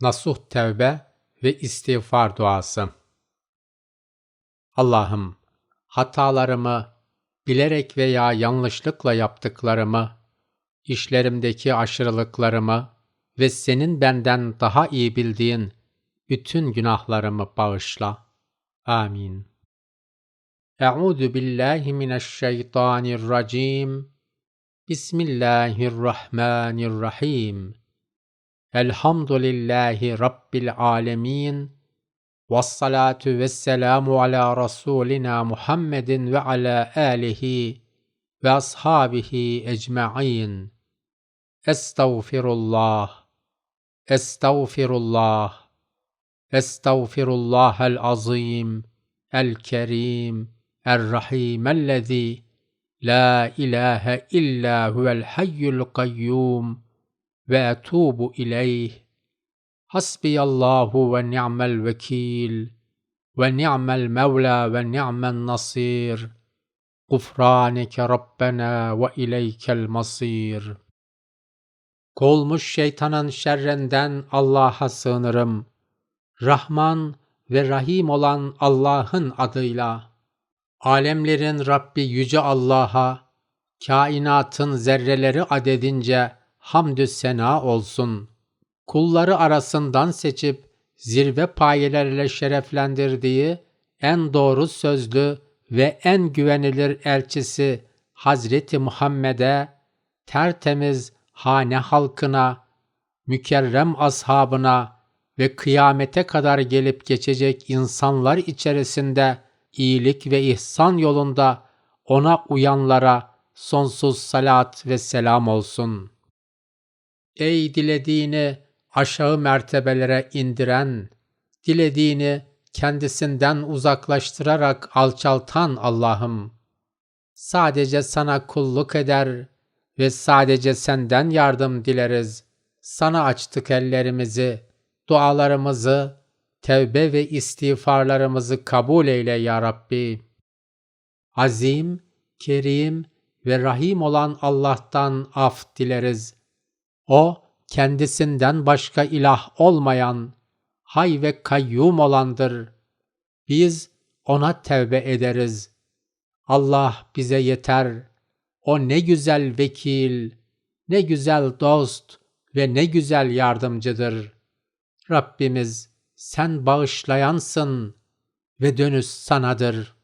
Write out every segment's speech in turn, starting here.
Nasuh tevbe ve istiğfar duası. Allah'ım hatalarımı, bilerek veya yanlışlıkla yaptıklarımı, işlerimdeki aşırılıklarımı ve senin benden daha iyi bildiğin bütün günahlarımı bağışla. Amin. Euzu billahi mineşşeytanirracim. Bismillahirrahmanirrahim. Elhamdülillahi Rabbil alemin. Vessalatu vesselamu ala Rasulina Muhammedin ve ala alihi ve ashabihi ecma'in. Estağfirullah. Estağfirullah. Estağfirullahel azim. El kerim. El rahim. Ellezî La ilahe illa huvel hayyul kayyum ve etubu ileyh. Hasbiyallahu ve ni'mel vekil ve ni'mel mevla ve ni'men nasir. Gufraneke Rabbena ve ileykel masir. Kovulmuş şeytanın şerrinden Allah'a sığınırım. Rahman ve Rahim olan Allah'ın adıyla. Alemlerin Rabbi Yüce Allah'a, kainatın zerreleri adedince hamdü sena olsun. Kulları arasından seçip zirve payelerle şereflendirdiği en doğru sözlü ve en güvenilir elçisi Hazreti Muhammed'e, tertemiz hane halkına, mükerrem ashabına ve kıyamete kadar gelip geçecek insanlar içerisinde iyilik ve ihsan yolunda ona uyanlara sonsuz salat ve selam olsun. Ey dilediğini aşağı mertebelere indiren, dilediğini kendisinden uzaklaştırarak alçaltan Allah'ım, sadece sana kulluk eder ve sadece senden yardım dileriz. Sana açtık ellerimizi, dualarımızı, tevbe ve istiğfarlarımızı kabul eyle ya Rabbi. Azim, kerim ve rahim olan Allah'tan af dileriz. O, kendisinden başka ilah olmayan, hay ve kayyum olandır. Biz ona tevbe ederiz. Allah bize yeter. O ne güzel vekil, ne güzel dost ve ne güzel yardımcıdır. Rabbimiz sen bağışlayansın ve dönüş sanadır.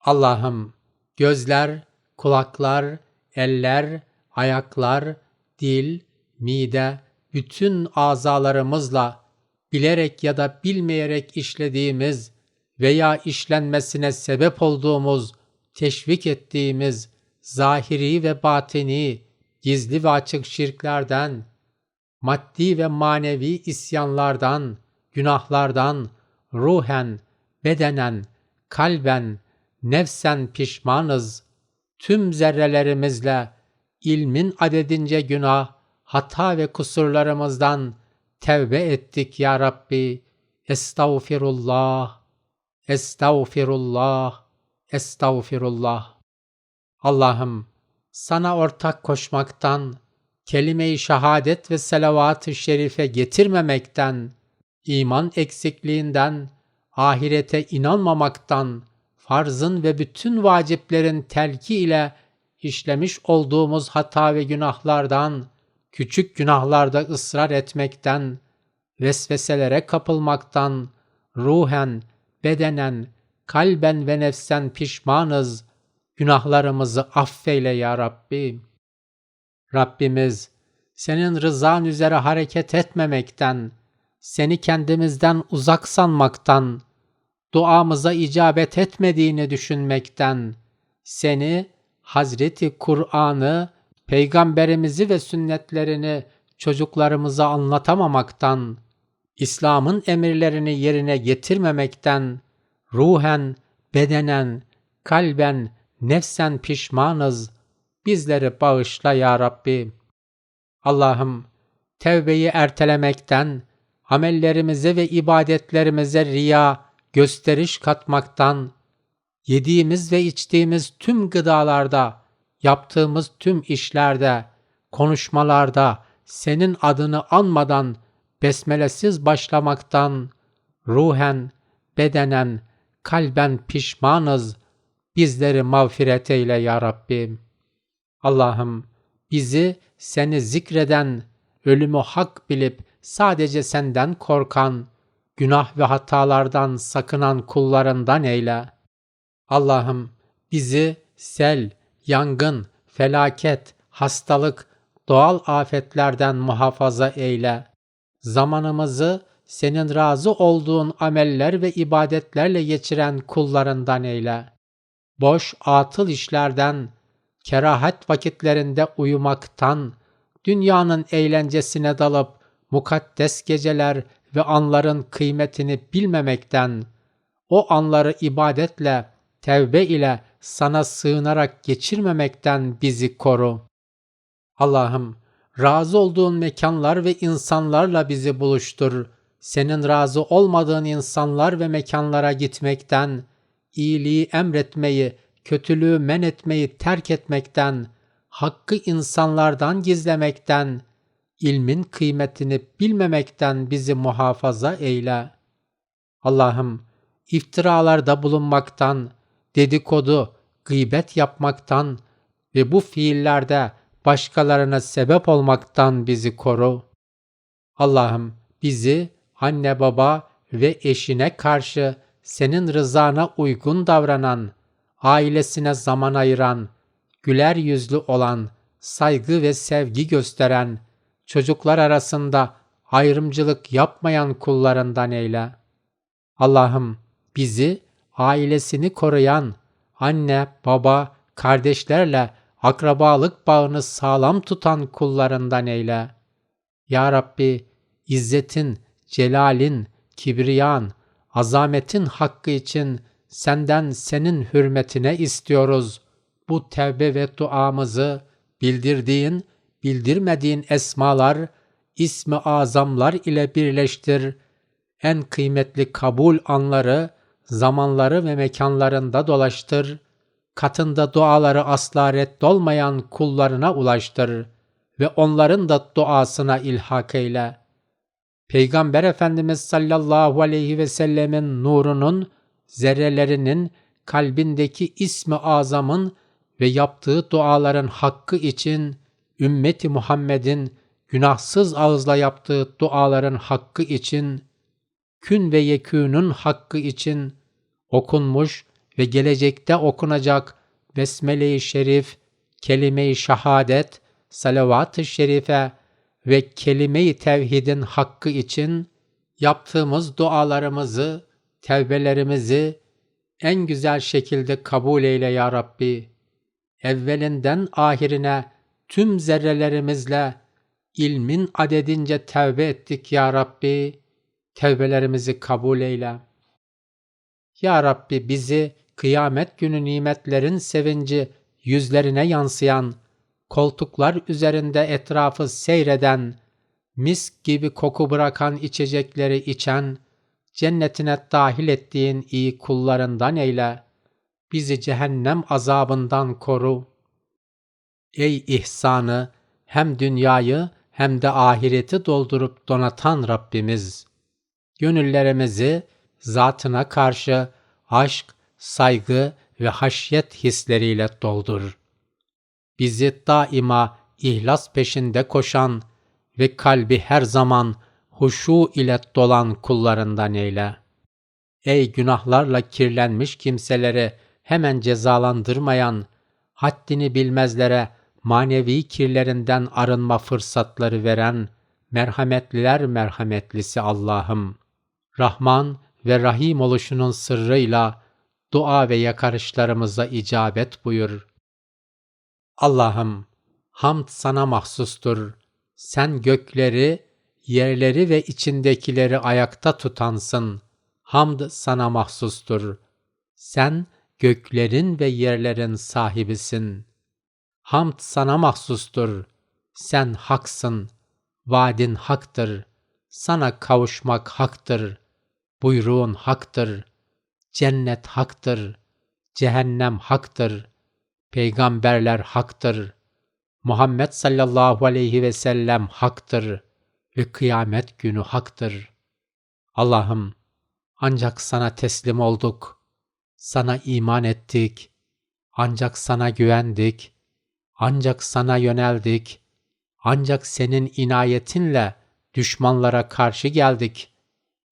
Allah'ım gözler, kulaklar, eller, ayaklar, dil, mide, bütün azalarımızla bilerek ya da bilmeyerek işlediğimiz veya işlenmesine sebep olduğumuz, teşvik ettiğimiz zahiri ve batini, gizli ve açık şirklerden, maddi ve manevi isyanlardan, günahlardan, ruhen, bedenen, kalben, nefsen pişmanız. Tüm zerrelerimizle ilmin adedince günah, hata ve kusurlarımızdan tevbe ettik ya Rabbi. Estağfirullah, estağfirullah, estağfirullah. Allah'ım sana ortak koşmaktan, kelime-i şehadet ve selavat-ı şerife getirmemekten, iman eksikliğinden, ahirete inanmamaktan, farzın ve bütün vaciplerin telki ile işlemiş olduğumuz hata ve günahlardan, küçük günahlarda ısrar etmekten, vesveselere kapılmaktan, ruhen, bedenen, kalben ve nefsen pişmanız. Günahlarımızı affeyle ya Rabbi. Rabbimiz, senin rızan üzere hareket etmemekten, seni kendimizden uzak sanmaktan, duamıza icabet etmediğini düşünmekten, seni, Hazreti Kur'an'ı, peygamberimizi ve sünnetlerini çocuklarımıza anlatamamaktan, İslam'ın emirlerini yerine getirmemekten, ruhen, bedenen, kalben, nefsen pişmanız. Bizleri bağışla ya Rabbi. Allah'ım, tevbeyi ertelemekten, amellerimize ve ibadetlerimize riya, gösteriş katmaktan, yediğimiz ve içtiğimiz tüm gıdalarda, yaptığımız tüm işlerde, konuşmalarda senin adını anmadan besmelesiz başlamaktan ruhen, bedenen, kalben pişmanız. Bizleri mağfiret eyle ya Rabbim. Allah'ım bizi seni zikreden, ölümü hak bilip sadece senden korkan, günah ve hatalardan sakınan kullarından eyle. Allah'ım bizi sel, yangın, felaket, hastalık, doğal afetlerden muhafaza eyle. Zamanımızı senin razı olduğun ameller ve ibadetlerle geçiren kullarından eyle. Boş atıl işlerden, kerahat vakitlerinde uyumaktan, dünyanın eğlencesine dalıp mukaddes geceler ve anların kıymetini bilmemekten, o anları ibadetle, tevbe ile sana sığınarak geçirmemekten bizi koru. Allah'ım, razı olduğun mekanlar ve insanlarla bizi buluştur. Senin razı olmadığın insanlar ve mekanlara gitmekten, iyiliği emretmeyi, kötülüğü men etmeyi terk etmekten, hakkı insanlardan gizlemekten, ilmin kıymetini bilmemekten bizi muhafaza eyle. Allah'ım, iftiralarda bulunmaktan, dedikodu, gıybet yapmaktan ve bu fiillerde başkalarına sebep olmaktan bizi koru. Allah'ım bizi anne baba ve eşine karşı senin rızana uygun davranan, ailesine zaman ayıran, güler yüzlü olan, saygı ve sevgi gösteren, çocuklar arasında ayrımcılık yapmayan kullarından eyle. Allah'ım bizi ailesini koruyan, anne, baba, kardeşlerle akrabalık bağını sağlam tutan kullarından eyle. Ya Rabbi, izzetin, celalin, kibriyan, azametin hakkı için senden senin hürmetine istiyoruz. Bu tevbe ve duamızı bildirdiğin, bildirmediğin esmalar, ismi azamlar ile birleştir. En kıymetli kabul anları, zamanları ve mekanlarında dolaştır. Katında duaları asla reddolmayan kullarına ulaştır ve onların da duasına ilhak eyle. Peygamber Efendimiz sallallahu aleyhi ve sellemin nurunun, zerrelerinin, kalbindeki ismi azamın ve yaptığı duaların hakkı için ümmeti Muhammed'in günahsız ağızla yaptığı duaların hakkı için kün ve yekûnun hakkı için okunmuş ve gelecekte okunacak Besmele-i Şerif, Kelime-i Şehadet, Salavat-ı Şerife ve Kelime-i Tevhidin hakkı için yaptığımız dualarımızı, tevbelerimizi en güzel şekilde kabul eyle ya Rabbi. Evvelinden ahirine tüm zerrelerimizle ilmin adedince tevbe ettik ya Rabbi. Tevbelerimizi kabul eyle. Ya Rabbi bizi kıyamet günü nimetlerin sevinci yüzlerine yansıyan, koltuklar üzerinde etrafı seyreden, misk gibi koku bırakan içecekleri içen, cennetine dahil ettiğin iyi kullarından eyle. Bizi cehennem azabından koru. Ey ihsanı, hem dünyayı hem de ahireti doldurup donatan Rabbimiz! Gönüllerimizi zatına karşı aşk, saygı ve haşyet hisleriyle doldur. Bizi daima ihlas peşinde koşan ve kalbi her zaman huşu ile dolan kullarından eyle. Ey günahlarla kirlenmiş kimseleri hemen cezalandırmayan, haddini bilmezlere manevi kirlerinden arınma fırsatları veren, merhametliler merhametlisi Allah'ım. Rahman ve Rahim oluşunun sırrıyla dua ve yakarışlarımıza icabet buyur. Allah'ım, hamd sana mahsustur. Sen gökleri, yerleri ve içindekileri ayakta tutansın. Hamd sana mahsustur. Sen göklerin ve yerlerin sahibisin. Hamd sana mahsustur. Sen haksın. Vaadin haktır. Sana kavuşmak haktır. Buyruğun haktır. Cennet haktır. Cehennem haktır. Peygamberler haktır. Muhammed sallallahu aleyhi ve sellem haktır ve kıyamet günü haktır. Allah'ım ancak sana teslim olduk. Sana iman ettik. Ancak sana güvendik. Ancak sana yöneldik. Ancak senin inayetinle düşmanlara karşı geldik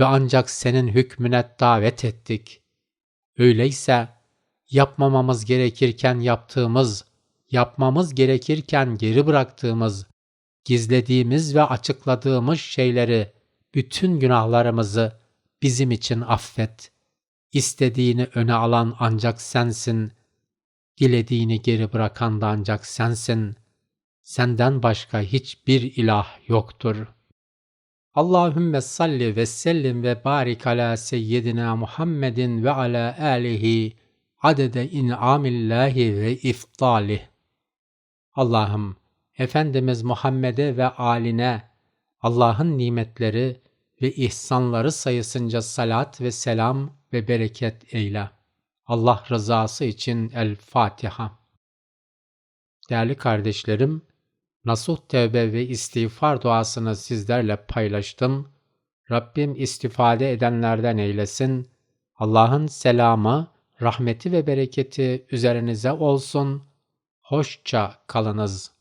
ve ancak senin hükmüne davet ettik. Öyleyse yapmamamız gerekirken yaptığımız, yapmamız gerekirken geri bıraktığımız, gizlediğimiz ve açıkladığımız şeyleri, bütün günahlarımızı bizim için affet. İstediğini öne alan ancak sensin. Dilediğini geri bırakan da ancak sensin. Senden başka hiçbir ilah yoktur. Allahümme salli ve sellim ve barik ala seyyidina Muhammedin ve ala alihi adede in'amillahi ve iftalih. Allah'ım Efendimiz Muhammed'e ve aline Allah'ın nimetleri ve ihsanları sayısınca salat ve selam ve bereket eyle. Allah rızası için El Fatiha. Değerli kardeşlerim, nasuh tevbe ve istiğfar duasını sizlerle paylaştım. Rabbim istifade edenlerden eylesin. Allah'ın selamı, rahmeti ve bereketi üzerinize olsun. Hoşça kalınız.